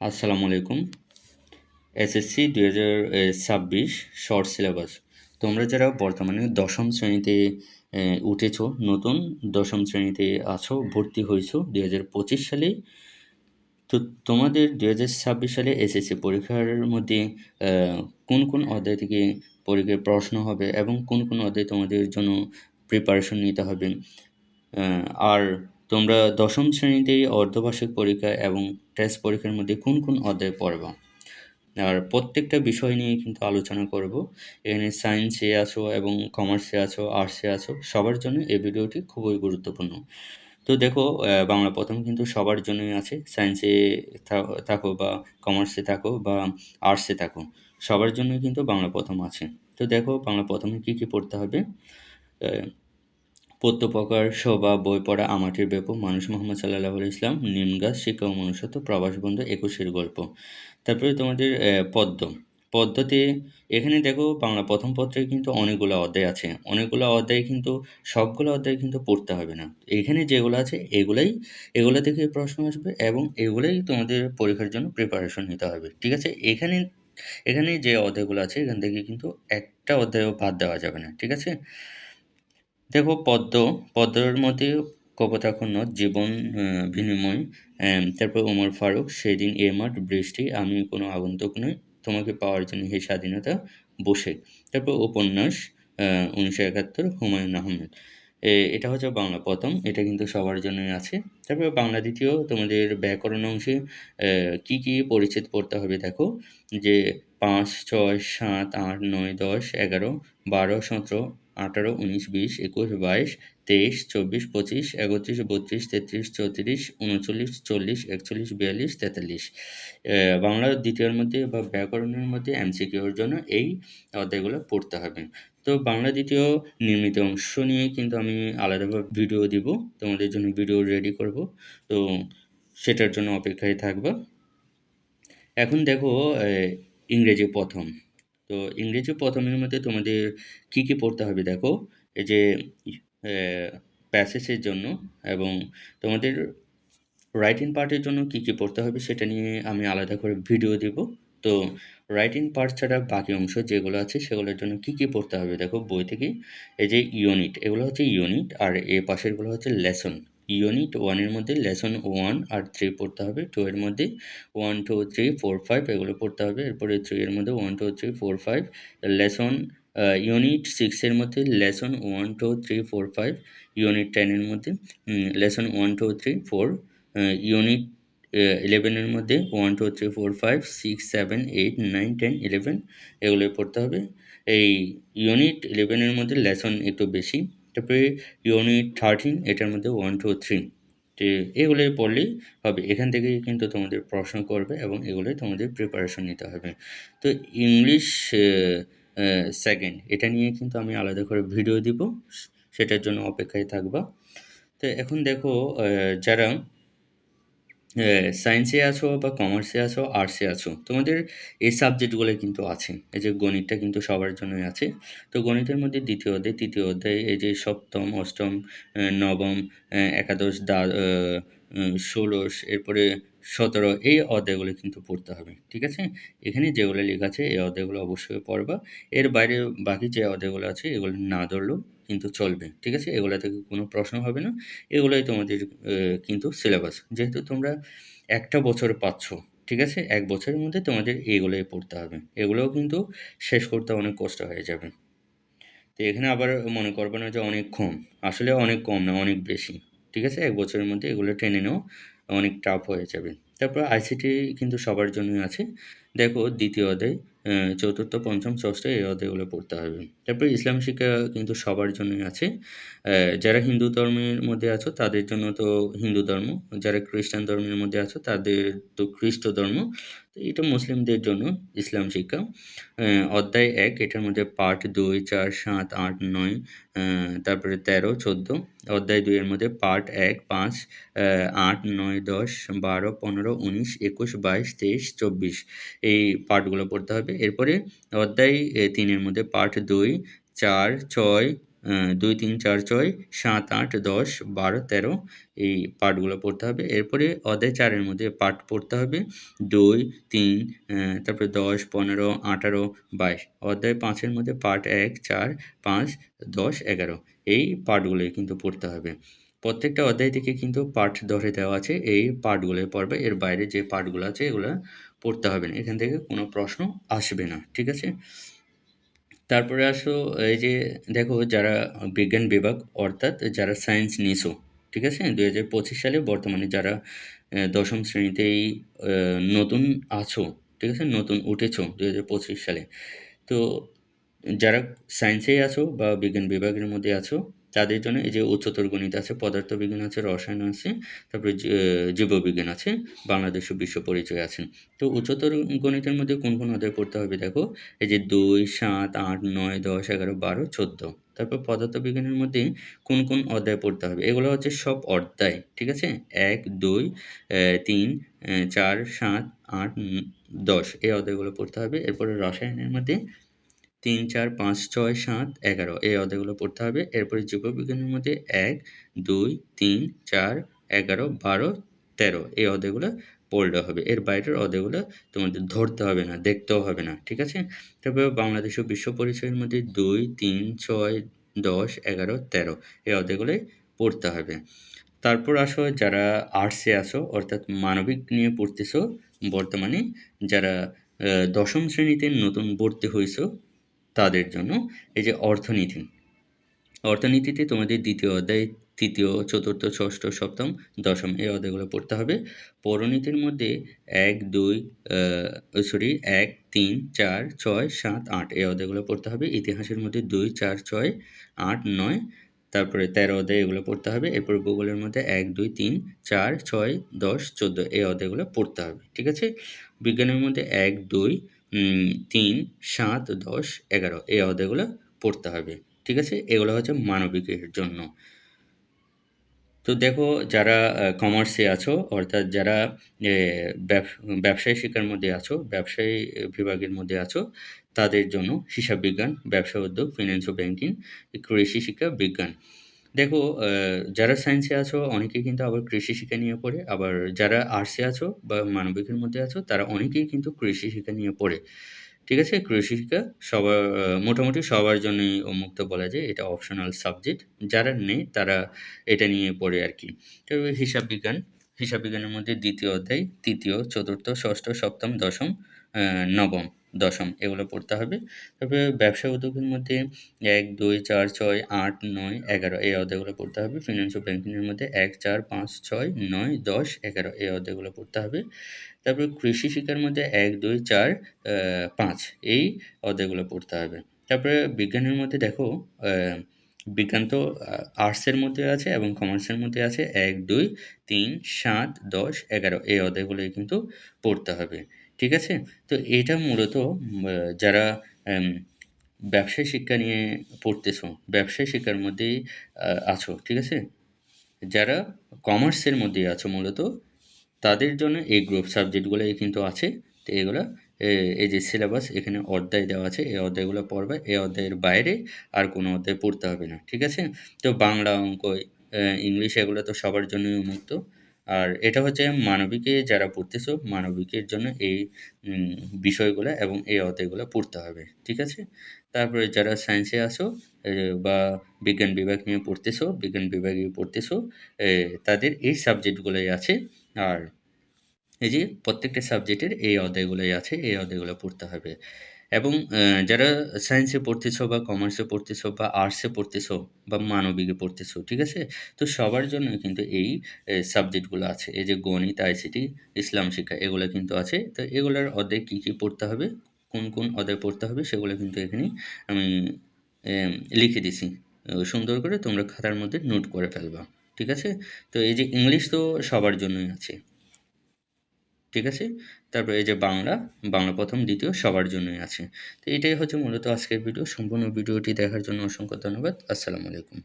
আসসালামু আলাইকুম। এসএসসি দুই হাজার ছাব্বিশ শর্ট সিলেবাস। তোমরা যারা বর্তমানে দশম শ্রেণীতে উঠেছ, নতুন দশম শ্রেণীতে আছো, ভর্তি হয়েছো দুই হাজার পঁচিশ সালে, তো তোমাদের দুই হাজার ছাব্বিশ সালে এসএসসি পরীক্ষার মধ্যে কোন কোন অধ্যায় থেকে পরীক্ষার প্রশ্ন হবে এবং কোন কোন অধ্যায় তোমাদের জন্য প্রিপারেশন নিতে হবে? আর তোমরা দশম শ্রেণীতে অর্ধবার্ষিক পরীক্ষা এবং টেস্ট পরীক্ষার মধ্যে কোন কোন অধ্যায় পড়বা? আর প্রত্যেকটা বিষয় নিয়ে কিন্তু আলোচনা করব। এখানে সায়েন্সে আছো এবং কমার্সে আছো আর্টসে আছো, সবার জন্য এই ভিডিওটি খুবই গুরুত্বপূর্ণ। তো দেখো বাংলা প্রথম কিন্তু সবার জন্যই আছে। সায়েন্সে থাকো বা কমার্সে থাকো বা আর্টসে থাকো, সবার জন্যই কিন্তু বাংলা প্রথম আছে। তো দেখো, বাংলা প্রথমে কী কী পড়তে হবে? প্রত্যপকার শোভা বই পড়া আমাটির ব্যাপক মানুষ মোহাম্মদ সাল্লাহ ইসলাম নিমগাছ শিক্ষা ও মনুষ্যত্ব, প্রবাস বন্ধু, একুশের গল্প। তারপরে তোমাদের পদ্ম। পদ্মতে এখানে দেখো বাংলা প্রথম পত্রে কিন্তু অনেকগুলো অধ্যায় আছে। অনেকগুলো অধ্যায় কিন্তু, সবগুলো অধ্যায় কিন্তু পড়তে হবে না। এখানে যেগুলো আছে, এগুলাই, এগুলো থেকে প্রশ্ন আসবে এবং এগুলাই তোমাদের পরীক্ষার জন্য প্রিপারেশন নিতে হবে। ঠিক আছে? এখানে এখানে যে অধ্যায়গুলো আছে, এখান থেকে কিন্তু একটা অধ্যায়ও বাদ দেওয়া যাবে না। ঠিক আছে? দেখো পদ্ম, পদ্মর মধ্যে কপোতাক্ষণ্য জীবন বিনিময় তারপর ওমর ফারুক, সেদিন এ মাঠ, বৃষ্টি, আমি কোনো আগন্তুক নই, তোমাকে পাওয়ার জন্য হে স্বাধীনতা, বসে। তারপর উপন্যাস উনিশশো একাত্তর, হুমায়ুন আহমেদ। এটা হচ্ছে বাংলা প্রথম, এটা কিন্তু সবার জন্যই আছে। তারপরে বাংলা দ্বিতীয়, তোমাদের ব্যাকরণ অংশে কি কি পরিচ্ছেদ পড়তে হবে দেখো, যে পাঁচ, ছয়, সাত, আট, নয়, দশ, এগারো, বারো, সতেরো আঠারো, উনিশ, বিশ, একুশ, বাইশ, তেইশ, চব্বিশ, পঁচিশ, একত্রিশ, বত্রিশ, তেত্রিশ, চৌত্রিশ, উনচল্লিশ, চল্লিশ, একচল্লিশ, বিয়াল্লিশ, তেতাল্লিশ। বাংলার দ্বিতীয়ের মধ্যে বা ব্যাকরণের মধ্যে এমসিকিউর জন্য এই অধ্যায়গুলো পড়তে হবে। তো বাংলা দ্বিতীয় নির্মিত অংশ নিয়ে কিন্তু আমি আলাদাভাবে ভিডিও দিব। তোমাদের জন্য ভিডিও রেডি করব। তো সেটার জন্য অপেক্ষায় থাকবা। এখন দেখো ইংরেজি প্রথম। তো ইংরেজি প্রথমের মধ্যে তোমাদের কী কী পড়তে হবে দেখো? এই যে প্যাসেজের জন্য এবং তোমাদের রাইটিং পার্টের জন্য কী কী পড়তে হবে সেটা নিয়ে আমি আলাদা করে ভিডিও দেব। তো রাইটিং পার্ট ছাড়া বাকি অংশ যেগুলো আছে সেগুলোর জন্য কী কী পড়তে হবে দেখো বই থেকে? এই যে ইউনিট এগুলো হচ্ছে ইউনিট আর এ পাশেরগুলো হচ্ছে লেসন ইউনিট ওয়ানের মধ্যে লেসন ওয়ান আর থ্রি পড়তে হবে। টু এর মধ্যে one two three four five এগুলো পড়তে হবে। এরপরে থ্রি এর মধ্যে one two three four five lesson unit সিক্সের মধ্যে lesson one two three four five unit টেনের মধ্যে lesson one two three four unit ইলেভেনের মধ্যে one two three four five six seven eight nine ten eleven এগুলোই পড়তে হবে। এই ইউনিট ইলেভেনের মধ্যে লেসন একটু বেশি। তারপরে ইউনিট থার্টিন এটার মধ্যে ওয়ান টু থ্রি তো এগুলো পড়লেই হবে। এখান থেকেই কিন্তু তোমাদের প্রশ্ন করবে এবং এগুলোই তোমাদের প্রিপারেশন নিতে হবে। তো ইংলিশ সেকেন্ড এটা নিয়ে কিন্তু আমি আলাদা করে ভিডিও দিব। সেটার জন্য অপেক্ষায় থাকবা। তো এখন দেখো যারা সায়েন্সে আছো বা কমার্সে আছো আর্টসে আছো, তোমাদের এই সাবজেক্টগুলো কিন্তু আছে। এই যে গণিতটা কিন্তু সবার জন্যই আছে। তো গণিতের মধ্যে দ্বিতীয় অধ্যায়, তৃতীয় অধ্যায়, এই যে সপ্তম, অষ্টম নবম একাদশ, দ্বা ষোড়শ এরপরে সতেরো এই অধ্যায়গুলো কিন্তু পড়তে হবে, ঠিক আছে? এখানে যেগুলো লেখা আছে এই অধ্যায়গুলো অবশ্যই পড়বা। এর বাইরে বাকি যে অধ্যায়গুলো আছে এগুলো না ধরলেও কিন্তু চলবে, ঠিক আছে? এগুলো থেকে কোনো প্রশ্ন হবে না। এগুলোই তোমাদের কিন্তু সিলেবাস। যেহেতু তোমরা একটা বছর পাচ্ছ, ঠিক আছে? এক বছরের মধ্যে তোমাদের এগুলোই পড়তে হবে। এগুলোও কিন্তু শেষ করতে অনেক কষ্ট হয়ে যাবে। তো এখানে আবার মনে করবে না যে অনেক কম। আসলে অনেক কম না, অনেক বেশি, ঠিক আছে? এক বছরের মধ্যে এগুলো টেনে নেওয়া অনেক টাফ হয়ে যাবে। তারপর আইসিটি কিন্তু সবার জন্যই আছে। দেখো দ্বিতীয় অধ্যায় চতুর্থ, পঞ্চম, ষষ্ঠ এই অধ্যায়গুলো পড়তে হবে। তারপর ইসলাম শিক্ষা কিন্তু সবার জন্যই আছে। যারা হিন্দু ধর্মের মধ্যে আছো তাদের জন্য তো হিন্দু ধর্ম, যারা খ্রিস্টান ধর্মের মধ্যে আছো তাদের তো খ্রিস্ট ধর্ম। তো এটা মুসলিমদের জন্য ইসলাম শিক্ষা। অধ্যায় এক, এটার মধ্যে পাঠ দুই, চার, সাত, আট, নয় তারপরে তেরো, চোদ্দ। অধ্যায় দুইয়ের মধ্যে পার্ট এক, পাঁচ আট, নয়, দশ, বারো, পনেরো, উনিশ, একুশ, বাইশ, তেইশ, চব্বিশ। এই পার্টগুলো পড়তে হবে। এরপরে অধ্যায় তিনের মধ্যে পার্ট দুই, চার, ছয় দুই, তিন, চার, ছয়, সাত, আট, দশ, বারো, তেরো এই পাঠগুলো পড়তে হবে। এরপরে অধ্যায় চারের মধ্যে পাঠ পড়তে হবে। দুই, তিন তারপরে দশ, পনেরো, আঠারো, বাইশ। অধ্যায় পাঁচের মধ্যে পাঠ এক, চার, পাঁচ, দশ, এগারো এই পাঠগুলোই কিন্তু পড়তে হবে। প্রত্যেকটা অধ্যায় থেকে কিন্তু পাঠ ধরে দেওয়া আছে। এই পাঠগুলোই পড়বে। এর বাইরে যে পাঠগুলো আছে, এগুলো পড়তে হবে না। এখান থেকে কোনো প্রশ্ন আসবে না। ঠিক আছে? তারপরে আসো, এই যে দেখো যারা বিজ্ঞান বিভাগ, অর্থাৎ যারা সায়েন্স নিছো, ঠিক আছে? দু হাজার পঁচিশ সালে বর্তমানে যারা দশম শ্রেণীতেই নতুন আছো, ঠিক আছে? নতুন উঠেছো দু হাজার পঁচিশ সালে। তো যারা সায়েন্সেই আছো বা বিজ্ঞান বিভাগের মধ্যে আছো তাদের জন্য এই যে উচ্চতর গণিত আছে, পদার্থবিজ্ঞান আছে, রসায়ন আছে, তারপরে জীববিজ্ঞান আছে, বাংলাদেশ বিশ্ব পরিচয় আছে। তো উচ্চতর গণিতের মধ্যে কোন কোন অধ্যায় পড়তে হবে দেখো? এই যে দুই, সাত, আট, নয়, দশ, এগারো, বারো, চোদ্দ। তারপর পদার্থবিজ্ঞানের মধ্যে কোন কোন অধ্যায় পড়তে হবে? এগুলো হচ্ছে সব অধ্যায়, ঠিক আছে? এক, দুই তিন চার, সাত, আট দশ। এই অধ্যায়গুলো পড়তে হবে। এরপরে রসায়নের মধ্যে তিন, চার, পাঁচ, ছয়, সাত, এগারো। এই অধ্যায়গুলো পড়তে হবে। এরপরে জীববিজ্ঞানের মধ্যে এক, দুই, তিন, চার, এগারো, বারো, তেরো। এই অধ্যায়গুলো পড়লে হবে। এর বাইরের অধ্যায়গুলো তোমাদের ধরতে হবে না, দেখতেও হবে না, ঠিক আছে? তারপরে বাংলাদেশ ও বিশ্ব পরিচয়ের মধ্যে দুই, তিন, ছয়, দশ, এগারো, তেরো এই অধ্যায়গুলোই পড়তে হবে। তারপর আসো, যারা আর্টসে আসো অর্থাৎ মানবিক নিয়ে পড়তেছো, বর্তমানে যারা দশম শ্রেণীতে নতুন ভর্তি হয়েছো তাদের জন্য এই যে অর্থনীতি। অর্থনীতিতে তোমাদের দ্বিতীয় অধ্যায়, তৃতীয়, চতুর্থ, ষষ্ঠ, সপ্তম, দশম এই অধ্যায়গুলো পড়তে হবে। পৌরনীতির মধ্যে এক, দুই সরি এক, তিন, চার, ছয়, সাত, আট এই অধ্যায়গুলো পড়তে হবে। ইতিহাসের মধ্যে দুই, চার, ছয়, আট, নয়, তারপরে তেরো অধ্যায় এগুলো পড়তে হবে। এরপর ভূগোলের মধ্যে এক, দুই, তিন, চার, ছয়, দশ, চোদ্দ এই অধ্যায়গুলো পড়তে হবে। ঠিক আছে? বিজ্ঞানের মধ্যে এক, দুই তিন, সাত, দশ, এগারো। এই অধ্যায়গুলো পড়তে হবে, ঠিক আছে? এগুলো হচ্ছে মানবিকের জন্য। তো দেখো, যারা কমার্সে আছো, অর্থাৎ যারা ব্যবসায়ী শিক্ষার মধ্যে আছো, ব্যবসায়ী বিভাগের মধ্যে আছো, তাদের জন্য হিসাব বিজ্ঞান, ব্যবসা উদ্যোগ ফিনান্স ও ব্যাংকিং কৃষি শিক্ষা বিজ্ঞান। দেখো যারা সায়েন্সে আছো, অনেকেই কিন্তু আবার কৃষি শিক্ষা নিয়ে পড়ে। আবার যারা আর্টসে আছো বা মানবিকের মধ্যে আছো, তারা অনেকেই কিন্তু কৃষি শিক্ষা নিয়ে পড়ে। ঠিক আছে? কৃষি শিক্ষা সবার মোটামুটি সবার জন্যই উন্মুক্ত বলা যায়। এটা অপশনাল সাবজেক্ট যারা নেই, তারা এটা নিয়ে পড়ে আর কি। তবে হিসাব বিজ্ঞান। হিসাব বিজ্ঞানের মধ্যে দ্বিতীয় অধ্যায়, তৃতীয়, চতুর্থ, ষষ্ঠ, সপ্তম, দশম নবম। দশম, এগুলো পড়তে হবে। তারপরে ব্যবসা উদ্যোগের মধ্যে এক, দুই, চার, ছয়, আট, নয়, এগারো, এই অধ্যায়গুলো পড়তে হবে। ফিনান্স ও ব্যাঙ্কিংয়ের মধ্যে এক, চার, পাঁচ, ছয়, নয়, দশ, এগারো, এই অধ্যায়গুলো পড়তে হবে। তারপরে কৃষি শিক্ষার মধ্যে এক, দুই, চার পাঁচ, এই অধ্যায়গুলো পড়তে হবে। তারপরে বিজ্ঞানের মধ্যে দেখো বিজ্ঞান তো আর্টসের মধ্যে আছে এবং কমার্সের মধ্যে আছে। এক, দুই, তিন, সাত, দশ, এগারো, এই অধ্যায়গুলোই কিন্তু পড়তে হবে। ঠিক আছে? তো এটা মূলত যারা ব্যবসায় শিক্ষা নিয়ে পড়তেছো, ব্যবসায় শিক্ষার মধ্যেই আছো, ঠিক আছে? যারা কমার্সের মধ্যে আছো মূলত, তাদের জন্য এই গ্রুপ সাবজেক্টগুলোই কিন্তু আছে। তো এগুলো এই যে সিলেবাস এখানে অধ্যায় দেওয়া আছে, এই অধ্যায়গুলো পড়বে, এই অধ্যায়ের বাইরে আর কোনো অধ্যায় পড়তে হবে না, ঠিক আছে? তো বাংলা অঙ্ক ইংলিশ এগুলো তো সবার জন্যই উন্মুক্ত। আর এটা হচ্ছে মানবিকে যারা পড়তেছো মানবিকের জন্য এই বিষয়গুলো এবং এই অধ্যায়গুলো পড়তে হবে, ঠিক আছে? তারপরে যারা সায়েন্সে আসো বা বিজ্ঞান বিভাগ নিয়ে পড়তেছো বিজ্ঞান বিভাগে পড়তেছো তাদের এই সাবজেক্টগুলোই আছে। আর এই যে প্রত্যেকটা সাবজেক্টের এই অধ্যায়গুলোই আছে, এই অধ্যায়গুলো পড়তে হবে। এবং যারা সায়েন্সে পড়তেছো বা কমার্সে পড়তেছো বা আর্টসে পড়তেছো বা মানবিকে পড়তেছো, ঠিক আছে? তো সবার জন্য কিন্তু এই সাবজেক্টগুলো আছে। এই যে গণিত আইসিটি ইসলাম শিক্ষা, এগুলো কিন্তু আছে। তো এগুলোর অধ্যায় কী কী পড়তে হবে, কোন কোন অধ্যায় পড়তে হবে, সেগুলো কিন্তু এখানে আমি লিখে দিছি। সুন্দর করে তোমরা খাতার মধ্যে নোট করে ফেলবা, ঠিক আছে? তো এই যে ইংলিশ তো সবার জন্যই আছে। ঠিক আছে? তারপরে এই যে বাংলা বাংলা প্রথম, দ্বিতীয় সবার জন্যই আছে। তো এটাই হচ্ছে মূলত আজকের ভিডিও। সম্পূর্ণ ভিডিওটি দেখার জন্য অসংখ্য ধন্যবাদ। আসসালামু আলাইকুম।